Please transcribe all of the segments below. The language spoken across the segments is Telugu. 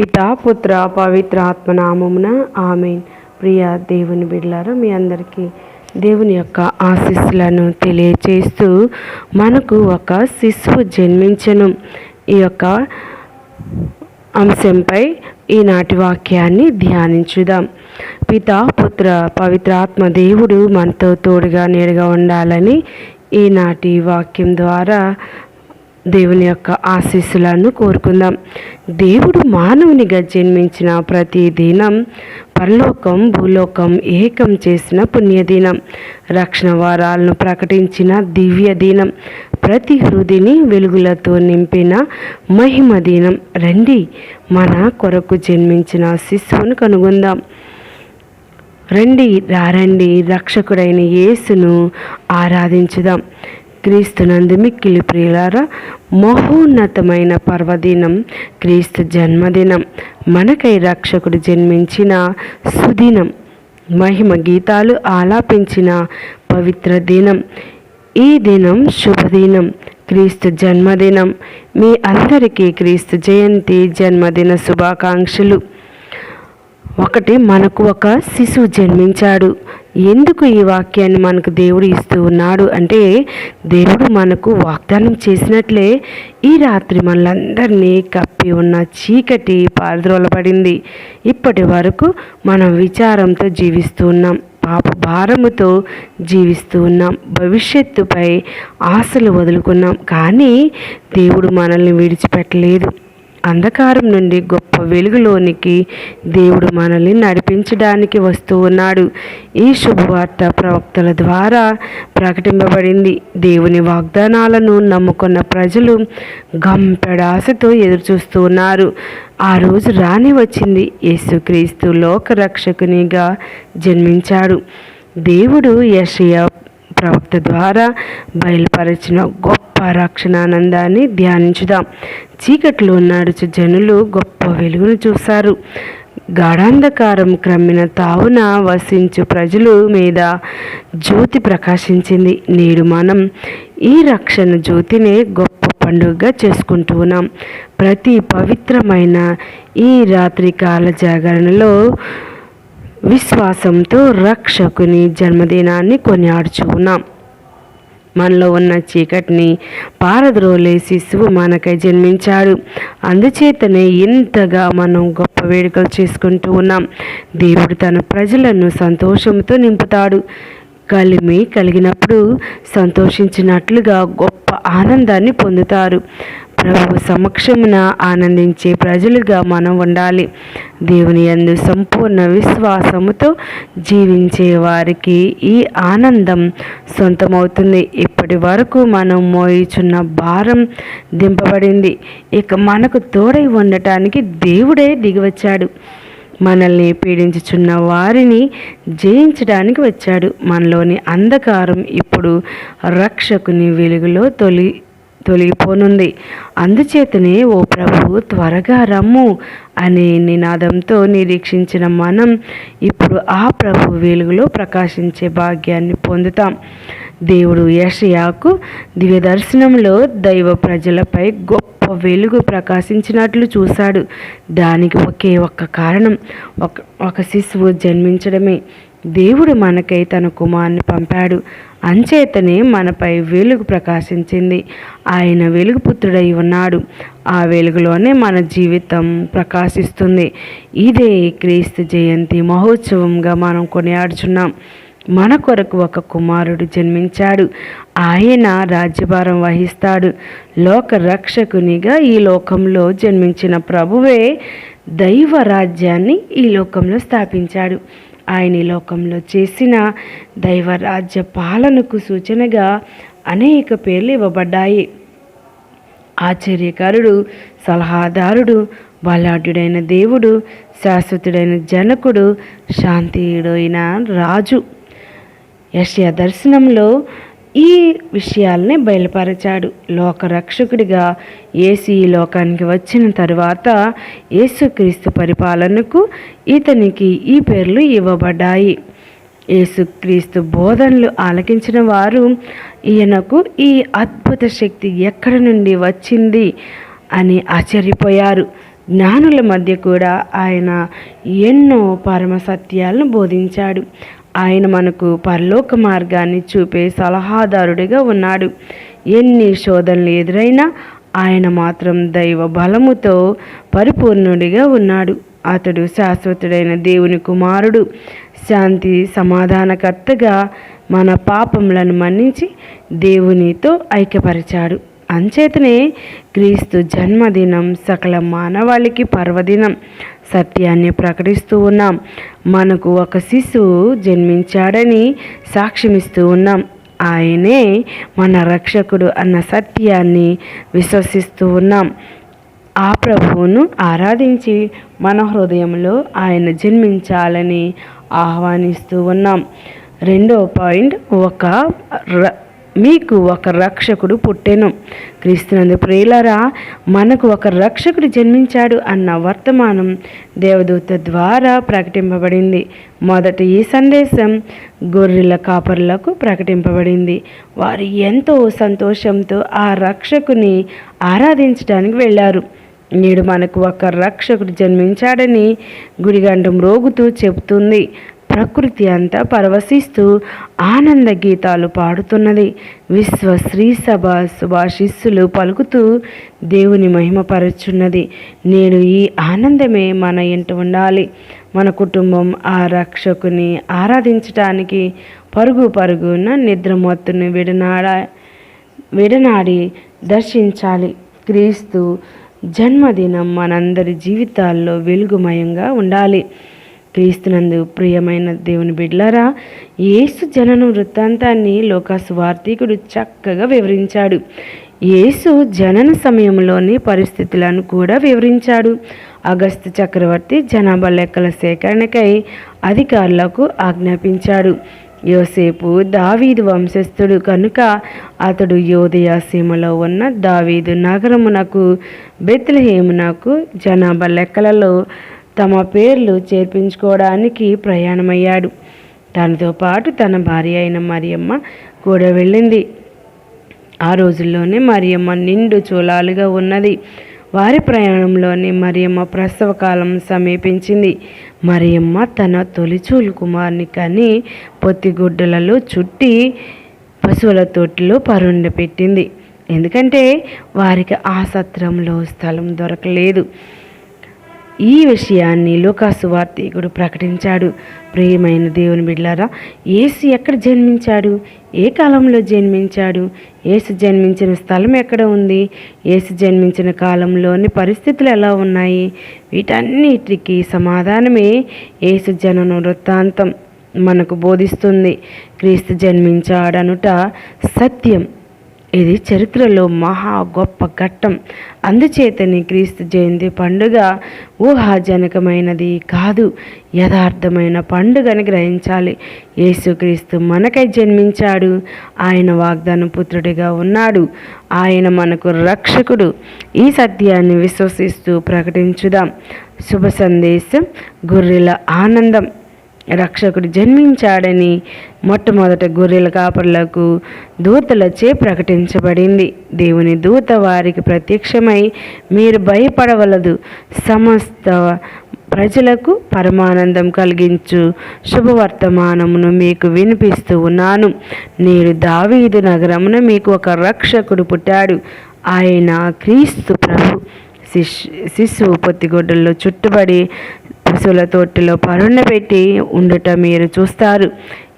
పితా పుత్ర పవిత్ర ఆత్మనామమున ఆమెన్. ప్రియ దేవుని బిడ్డలారా మీ అందరికీ దేవుని యొక్క ఆశీస్సులను తెలియచేస్తూ మనకు ఒక శిశువు జన్మించను. ఈ యొక్క అంశంపై ఈనాటి వాక్యాన్ని ధ్యానించుదాం. పిత పుత్ర పవిత్రాత్మ దేవుడు మనతో తోడుగా నేరుగా ఉండాలని ఈనాటి వాక్యం ద్వారా దేవుని యొక్క ఆశీస్సులను కోరుకుందాం. దేవుడు మానవునిగా జన్మించిన ప్రతి దినం పరలోకం భూలోకం ఏకం చేసిన పుణ్యదినం. రక్షణ వారాలను ప్రకటించిన దివ్య దినం. ప్రతి హృదిని వెలుగులతో నింపిన మహిమ దినం. రండి మన కొరకు జన్మించిన శిశువును కనుగొందాం. రండి రారండి రక్షకుడైన యేసును ఆరాధించుదాం. క్రీస్తునందు మిక్కిలి ప్రియులారా మహోన్నతమైన పర్వదినం క్రీస్తు జన్మదినం. మనకై రక్షకుడు జన్మించిన సుదినం. మహిమ గీతాలు ఆలాపించిన పవిత్ర దినం. ఈ దినం శుభదినం క్రీస్తు జన్మదినం. మీ అందరికీ క్రీస్తు జయంతి జన్మదిన శుభాకాంక్షలు. ఒకటి మనకు ఒక శిశువు జన్మించాడు. ఎందుకు ఈ వాక్యాన్ని మనకు దేవుడు ఇస్తూ ఉన్నాడు అంటే దేవుడు మనకు వాగ్దానం చేసినట్లే ఈ రాత్రి మనలందరినీ కప్పి ఉన్న చీకటి పారద్రోలబడింది. ఇప్పటి వరకు మనం విచారంతో జీవిస్తూ ఉన్నాం పాప భారముతో జీవిస్తూ ఉన్నాం భవిష్యత్తుపై ఆశలు వదులుకున్నాం. కానీ దేవుడు మనల్ని విడిచిపెట్టలేదు. అంధకారం నుండి గొప్ప వెలుగులోనికి దేవుడు మనల్ని నడిపించడానికి వస్తూ ఉన్నాడు. ఈ శుభవార్త ప్రవక్తల ద్వారా ప్రకటింపబడింది. దేవుని వాగ్దానాలను నమ్ముకున్న ప్రజలు గంపెడాశతో ఎదురుచూస్తూ ఉన్నారు. ఆ రోజు రాని వచ్చింది. యేసుక్రీస్తు లోకరక్షకునిగా జన్మించాడు. దేవుడు యషయ ప్రవక్త ద్వారా బయలుపరిచిన గొప్ప పరాక్షణానందాన్ని ధ్యానించుదాం. చీకట్లో నడుచు జనులు గొప్ప వెలుగును చూశారు. గాఢాంధకారం క్రమ్మిన తావున వసించు ప్రజలు మీద జ్యోతి ప్రకాశించింది. నేడు మనం ఈ రక్షణ జ్యోతినే గొప్ప పండుగగా చేసుకుంటూ ఉన్నాం. ప్రతి పవిత్రమైన ఈ రాత్రికాల జాగరణలో విశ్వాసంతో రక్షకుని జన్మదినాన్ని కొనియాడుచు ఉన్నాం. మనలో ఉన్న చీకటిని పారద్రోలే శిశువు మనకై జన్మించాడు. అందుచేతనే ఇంతగా మనం గొప్ప వేడుకలు చేసుకుంటూ ఉన్నాం. దేవుడు తన ప్రజలను సంతోషంతో నింపుతాడు. కలిమి కలిగినప్పుడు సంతోషించినట్లుగా గొప్ప ఆనందాన్ని పొందుతారు. ప్రభు సమక్షమున ఆనందించే ప్రజలుగా మనం ఉండాలి. దేవుని అందు సంపూర్ణ విశ్వాసముతో జీవించే వారికి ఈ ఆనందం సొంతమవుతుంది. ఇప్పటి వరకు మనం మోయిచున్న భారం దింపబడింది. ఇక మనకు తోడై ఉండటానికి దేవుడే దిగివచ్చాడు. మనల్ని పీడించుచున్న వారిని జయించడానికి వచ్చాడు. మనలోని అంధకారం ఇప్పుడు రక్షకుని వెలుగులో తొలి తొలగిపోనుంది. అందుచేతనే ఓ ప్రభు త్వరగా రమ్ము అనే నినాదంతో నిరీక్షించిన మనం ఇప్పుడు ఆ ప్రభు వెలుగులో ప్రకాశించే భాగ్యాన్ని పొందుతాం. దేవుడు యషయాకు దివ్య దర్శనంలో దైవ ప్రజలపై గొప్ప వెలుగు ప్రకాశించినట్లు చూశాడు. దానికి ఒకే ఒక్క కారణం ఒక ఒక శిశువు జన్మించడమే. దేవుడు మనకై తన కుమార్ని పంపాడు. అంచేతనే మనపై వెలుగు ప్రకాశించింది. ఆయన వెలుగుపుత్రుడై ఉన్నాడు. ఆ వెలుగులోనే మన జీవితం ప్రకాశిస్తుంది. ఇదే క్రీస్తు జయంతి మహోత్సవంగా మనం కొనియాడుచున్నాం. మన కొరకు ఒక కుమారుడు జన్మించాడు. ఆయన రాజ్యభారం వహిస్తాడు. లోక రక్షకునిగా ఈ లోకంలో జన్మించిన ప్రభువే దైవ రాజ్యాన్ని ఈ లోకంలో స్థాపించాడు. ఆయన ఈ లోకంలో చేసిన దైవరాజ్య పాలనకు సూచనగా అనేక పేర్లు ఇవ్వబడ్డాయి. ఆశ్చర్యకారుడు సలహాదారుడు బలాఢ్యుడైన దేవుడు శాశ్వతుడైన జనకుడు శాంతియుడైన రాజు. యశయ దర్శనంలో ఈ విషయాల్ని బయలుపరిచాడు. లోకరక్షకుడిగా ఏసీ ఈ లోకానికి వచ్చిన తరువాత యేసుక్రీస్తు పరిపాలనకు ఇతనికి ఈ పేర్లు ఇవ్వబడ్డాయి. యేసుక్రీస్తు బోధనలు ఆలకించిన వారు ఈయనకు ఈ అద్భుత శక్తి ఎక్కడి నుండి వచ్చింది అని ఆశ్చర్యపోయారు. జ్ఞానుల మధ్య కూడా ఆయన ఎన్నో పరమ సత్యాలను బోధించాడు. ఆయన మనకు పరలోక మార్గాన్ని చూపే సలహాదారుడిగా ఉన్నాడు. ఎన్ని శోధనలు ఎదురైనా ఆయన మాత్రం దైవ బలముతో పరిపూర్ణుడిగా ఉన్నాడు. అతడు శాశ్వతుడైన దేవుని కుమారుడు. శాంతి సమాధానకర్తగా మన పాపములను మన్నించి దేవునితో ఐక్యపరిచాడు. అంచేతనే క్రీస్తు జన్మదినం సకల మానవాళికి పర్వదినం. సత్యాన్ని ప్రకటిస్తూ ఉన్నాం. మనకు ఒక శిశువు జన్మించాడని సాక్ష్యమిస్తూ ఉన్నాం. ఆయనే మన రక్షకుడు అన్న సత్యాన్ని విశ్వసిస్తూ ఉన్నాం. ఆ ప్రభువును ఆరాధించి మన హృదయంలో ఆయన జన్మించాలని ఆహ్వానిస్తూ ఉన్నాం. రెండో పాయింట్ ఒక మీకు ఒక రక్షకుడు పుట్టెను. క్రీస్తునందు ప్రియులరా మనకు ఒక రక్షకుడు జన్మించాడు అన్న వర్తమానం దేవదూత ద్వారా ప్రకటింపబడింది. మొదట ఈ సందేశం గొర్రెల కాపరులకు ప్రకటింపబడింది. వారు ఎంతో సంతోషంతో ఆ రక్షకుని ఆరాధించడానికి వెళ్ళారు. నేడు మనకు ఒక రక్షకుడు జన్మించాడని గుడిగండం రోగుతూ చెబుతుంది. ప్రకృతి అంతా పరవశిస్తూ ఆనంద గీతాలు పాడుతున్నది. విశ్వ శ్రీ సభ శుభాశిస్సులు పలుకుతూ దేవుని మహిమపరుచున్నది. నేను ఈ ఆనందమే మన ఇంట ఉండాలి. మన కుటుంబం ఆ రక్షకుని ఆరాధించటానికి పరుగు పరుగున నిద్రమొత్తును విడనాడ విడనాడి దర్శించాలి. క్రీస్తు జన్మదినం మనందరి జీవితాల్లో వెలుగుమయంగా ఉండాలి. క్రీస్తునందు ప్రియమైన దేవుని బిడ్లారా యేసు జనన వృత్తాంతాన్ని లోకాసు వార్తీకుడు చక్కగా వివరించాడు. యేసు జనన సమయంలోని పరిస్థితులను కూడా వివరించాడు. అగస్తు చక్రవర్తి జనాభా లెక్కల సేకరణకై అధికారులకు ఆజ్ఞాపించాడు. యోసేపు దావీదు వంశస్థుడు కనుక అతడు యోదయ సీమలో ఉన్న దావీదు నగరమునకు బెత్లహేమునకు జనాభా లెక్కలలో తమ పేర్లు చేర్పించుకోవడానికి ప్రయాణమయ్యాడు. తనతో పాటు తన భార్య అయిన మరియమ్మ కూడా వెళ్ళింది. ఆ రోజుల్లోనే మరియమ్మ నిండు చూలాలుగా ఉన్నది. వారి ప్రయాణంలోనే మరియమ్మ ప్రసవ కాలం సమీపించింది. మరియమ్మ తన తొలిచూలు కుమార్ని కని పొత్తిగుడ్డలలో చుట్టి పశువుల తొట్టిలో పెట్టింది. ఎందుకంటే వారికి ఆ సత్రంలో స్థలం దొరకలేదు. ఈ విషయాన్ని లోకాసు వార్తీకుడు ప్రకటించాడు. ప్రియమైన దేవుని బిడ్లారా ఏసు ఎక్కడ జన్మించాడు? ఏ కాలంలో జన్మించాడు? ఏసు జన్మించిన స్థలం ఎక్కడ ఉంది? ఏసు జన్మించిన కాలంలోని పరిస్థితులు ఎలా ఉన్నాయి? వీటన్నిటికీ సమాధానమే ఏసు జనన వృత్తాంతం మనకు బోధిస్తుంది. క్రీస్తు జన్మించాడనుట సత్యం. ఇది చరిత్రలో మహా గొప్ప ఘట్టం. అందుచేతని క్రీస్తు జయంతి పండుగ ఊహాజనకమైనది కాదు. యథార్థమైన పండుగని గ్రహించాలి. యేసుక్రీస్తు మనకై జన్మించాడు. ఆయన వాగ్దాన పుత్రుడిగా ఉన్నాడు. ఆయన మనకు రక్షకుడు. ఈ సత్యాన్ని విశ్వసిస్తూ ప్రకటించుదాం. శుభ సందేశం గొర్రెల ఆనందం. రక్షకుడు జన్మించాడని మొట్టమొదట గొర్రెల కాపర్లకు దూతలచే ప్రకటించబడింది. దేవుని దూత వారికి ప్రత్యక్షమై మీరు భయపడవలదు. సమస్త ప్రజలకు పరమానందం కలిగించు. శుభవర్తమానమును మీకు వినిపిస్తూ ఉన్నాను. నేను దావీదు నగరమున మీకు ఒక రక్షకుడు పుట్టాడు. ఆయన క్రీస్తు ప్రభు. శిశు శిశువు పొత్తిగొడ్డల్లో చుట్టుబడి పశువుల తొట్టిలో పెట్టి ఉండుట మీరు చూస్తారు.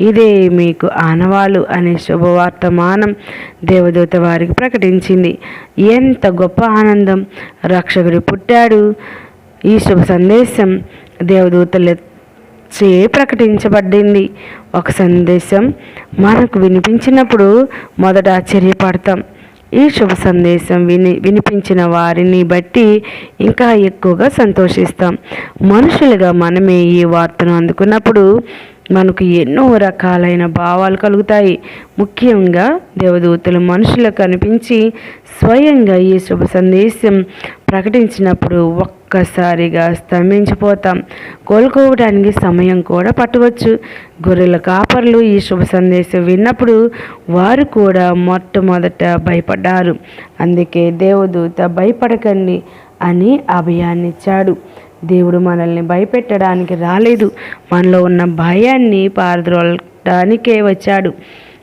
ఇదే మీకు ఆనవాలు అనే శుభవార్తమానం దేవదూత వారికి ప్రకటించింది. ఎంత గొప్ప ఆనందం! రక్షకుడు పుట్టాడు. ఈ శుభ సందేశం దేవదూతల చే ప్రకటించబడింది. ఒక సందేశం మనకు వినిపించినప్పుడు మొదట ఆశ్చర్యపడతాం. ఈ శుభ సందేశం విని వినిపించిన వారిని బట్టి ఇంకా ఎక్కువగా సంతోషిస్తాం. మనుషులుగా మనమే ఈ వార్తను అందుకున్నప్పుడు మనకు ఎన్నో రకాలైన భావాలు కలుగుతాయి. ముఖ్యంగా దేవదూతలు మనుషులకు కనిపించి స్వయంగా ఈ శుభ సందేశం ప్రకటించినప్పుడు ఒక్కసారిగా స్తంభించిపోతాం. కోలుకోవడానికి సమయం కూడా పట్టవచ్చు. గొర్రెల కాపర్లు ఈ శుభ సందేశం విన్నప్పుడు వారు కూడా మొట్టమొదట భయపడ్డారు. అందుకే దేవదూత భయపడకండి అని అభయాన్నిచ్చాడు. దేవుడు మనల్ని భయపెట్టడానికి రాలేదు. మనలో ఉన్న భయాన్ని పారద్రోలటానికే వచ్చాడు.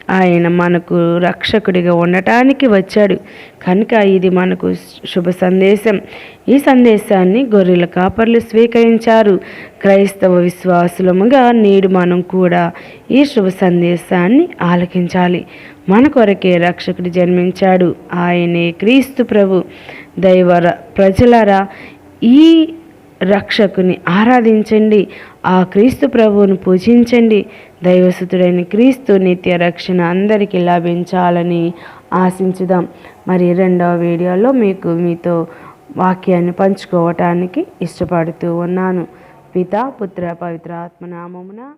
ఆయన మనకు రక్షకుడిగా ఉండటానికి వచ్చాడు. కనుక ఇది మనకు శుభ సందేశం. ఈ సందేశాన్ని గొర్రెల కాపర్లు స్వీకరించారు. క్రైస్తవ విశ్వాసులముగా నేడు మనం కూడా ఈ శుభ సందేశాన్ని ఆలకించాలి. మన కొరకే రక్షకుడు జన్మించాడు. ఆయనే క్రీస్తు ప్రభు. దైవ ప్రజలరా ఈ రక్షకుని ఆరాధించండి. ఆ క్రీస్తు ప్రభువును పూజించండి. దైవసుతుడైన క్రీస్తు నిత్య రక్షణ అందరికీ లభించాలని ఆశించుదాం. మరి రెండవ వీడియోలో మీకు మీతో వాక్యాన్ని పంచుకోవటానికి ఇష్టపడుతూ ఉన్నాను. పిత పుత్ర పవిత్ర ఆత్మనామమున